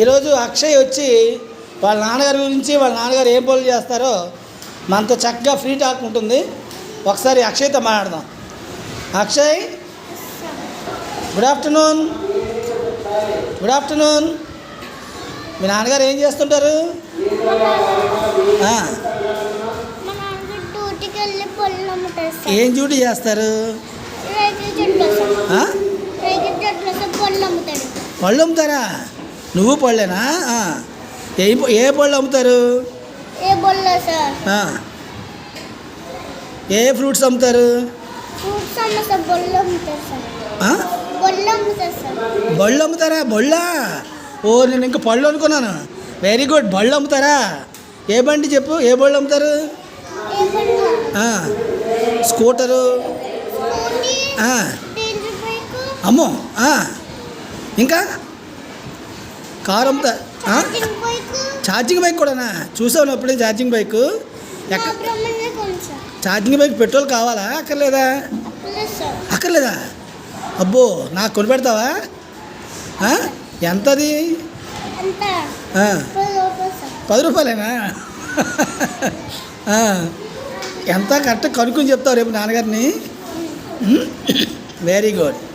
ఈరోజు అక్షయ్ వచ్చి వాళ్ళ నాన్నగారి గురించి వాళ్ళ నాన్నగారు ఏం పనులు చేస్తారో మనతో చక్కగా ఫ్రీ టాక్ ఉంటుంది. ఒకసారి అక్షయ్తో మాట్లాడదాం. Akshay good afternoon. Good afternoon. మీ నాన్నగారు ఏం చేస్తుంటారు? ఏం డ్యూటీ చేస్తారు? పళ్ళు అమ్ముతారా? నువ్వు పళ్ళేనా. ఏ ఏ పళ్ళు అమ్ముతారు? ఏ ఫ్రూట్స్ అమ్ముతారు? బళ్ళు అమ్ముతారా బళ్ళా ఓ నేను ఇంకా పళ్ళు అనుకున్నాను. వెరీ గుడ్ బళ్ళు అమ్ముతారా? ఏ బండి చెప్పు? ఏ బళ్ళు అమ్ముతారు. స్కూటరు? అమ్మో. ఇంకా? కారు? ఛార్జింగ్ బైక్ కూడానా? చూసావు ఎప్పుడైనా charging bike charging bike petrol కావాలా? అక్కర్లేదా? అక్కర్లేదా? అబ్బో నాకు కొనిపెడతావా? అంత ఆ, పది రూపాయలేనా? ఎంత? కరెక్ట్ కనుక్కొని చెప్తావు రేపు నాన్నగారిని. Very good